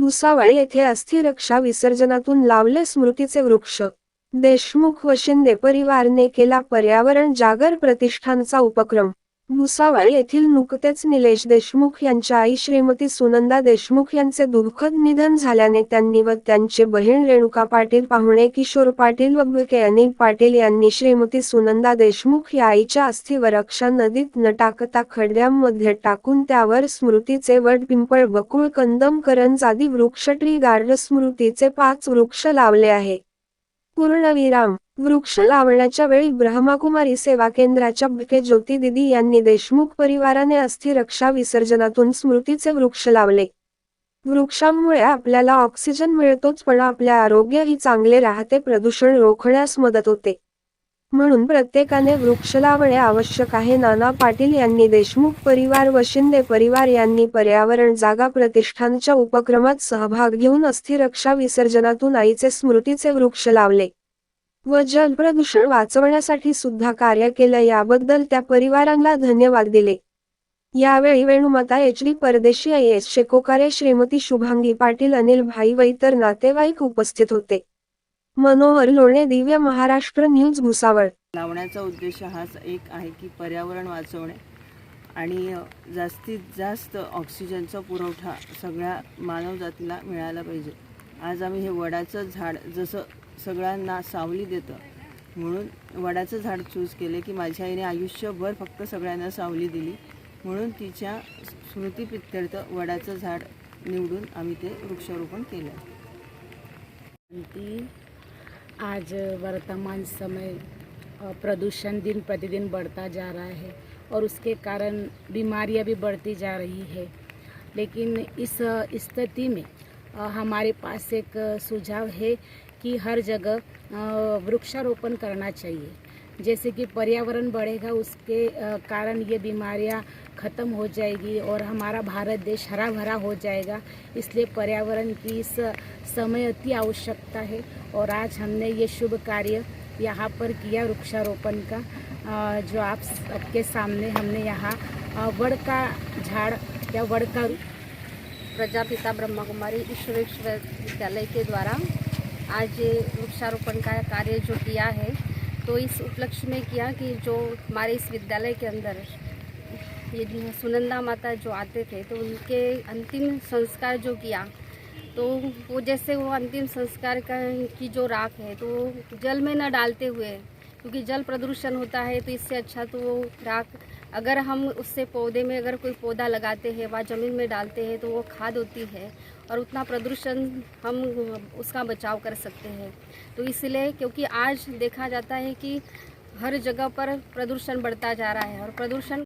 भुसावळ येथे अस्थिरक्षा विसर्जनातून लावले स्मृतीचे वृक्ष. देशमुख व शिंदे परिवारने केला पर्यावरण जागर प्रतिष्ठानचा उपक्रम. भुसावळ येथील नुकतेच निलेश देशमुख यांच्या आई श्रीमती सुनंदा देशमुख यांचे दुःखद निधन झाल्याने त्यांनी व त्यांचे बहीण रेणुका पाटील पाहुणे किशोर पाटील व के अनिल पाटील यांनी श्रीमती सुनंदा देशमुख या आईच्या अस्थिवर रक्षा नदीत न टाकता खड्ड्यांमध्ये टाकून त्यावर स्मृतीचे वड पिंपळ बकुळ कंदम करंज आदी वृक्ष ट्री गार्ड स्मृतीचे पाच वृक्ष लावले आहे. पूर्णविराम वृक्ष लावण्याच्या वेळी ब्रह्माकुमारी सेवा केंद्राच्या बुके ज्योती दिदी यांनी देशमुख परिवाराने अस्थिरक्षा विसर्जनातून स्मृतीचे वृक्ष लावले. वृक्षांमुळे आपल्याला ऑक्सिजन मिळतोच पण आपले आरोग्यही चांगले राहते प्रदूषण रोखण्यास मदत होते. म्हणून प्रत्येकाने वृक्ष लावणे आवश्यक आहे. नाना पाटील यांनी देशमुख परिवार व शिंदे परिवार यांनी पर्यावरण जागा प्रतिष्ठानच्या उपक्रमात सहभाग घेऊन अस्थिरक्षा विसर्जनातून आईचे स्मृतीचे वृक्ष लावले व जल प्रदूषण वाचवण्यासाठी सुद्धा कार्य केलं. याबद्दल त्या परिवारांना धन्यवाद दिले. यावेळी Venumata H D Pardeshi I S Shekokare Shrimati Shubhangi Patil Anil bhai व इतर नातेवाईक उपस्थित होते. मनोहर लोणे दिव्य महाराष्ट्र न्यूज भुसावळ. लावण्याचा उद्देश हाच एक आहे की पर्यावरण वाचवणे आणि जास्तीत जास्त ऑक्सिजनचा पुरवठा सगळ्या मानवजातीला मिळायला पाहिजे. आज आम्ही हे वडाचं झाड जसं सगळ्यांना सावली देतं म्हणून वडाचं झाड चूज केले की माझ्या आईने आयुष्यभर फक्त सगळ्यांना सावली दिली म्हणून तिच्या स्मृतीप्रित्यर्थ वडाचं झाड निवडून आम्ही ते वृक्षारोपण केलं. शांति आज वर्तमान समय प्रदूषण दिन प्रतिदिन बढ़ता जा रहा है और उसके कारण बीमारियाँ भी बढ़ती जा रही है। लेकिन इस स्थिति में हमारे पास एक सुझाव है कि हर जगह वृक्षारोपण करना चाहिए। जैसे कि पर्यावरण बढ़ेगा, उसके कारण ये बीमारियाँ ख़त्म हो जाएगी और हमारा भारत देश हरा भरा हो जाएगा। इसलिए पर्यावरण की इस समय अति आवश्यकता है और आज हमने ये शुभ कार्य यहाँ पर किया वृक्षारोपण का जो आप सबके सामने हमने यहाँ वड़ का झाड़ या वड़ का प्रजापिता ब्रह्मा कुमारी ईश्वर विश्वविद्यालय के द्वारा आज वृक्षारोपण का कार्य जो किया है तो इस उपलक्ष्य में किया कि जो हमारे इस विद्यालय के अंदर ये सुनंदा माता जो आते थे तो उनके अंतिम संस्कार जो किया तो वो जैसे वो अंतिम संस्कार का की जो राख है तो जल में न डालते हुए, क्योंकि जल प्रदूषण होता है तो इससे अच्छा तो वो राख अगर हम उससे पौधे में अगर कोई पौधा लगाते हैं व ज़मीन में डालते हैं तो वो खाद होती है और उतना प्रदूषण हम उसका बचाव कर सकते हैं। तो इसलिए क्योंकि आज देखा जाता है कि हर जगह पर प्रदूषण बढ़ता जा रहा है और प्रदूषण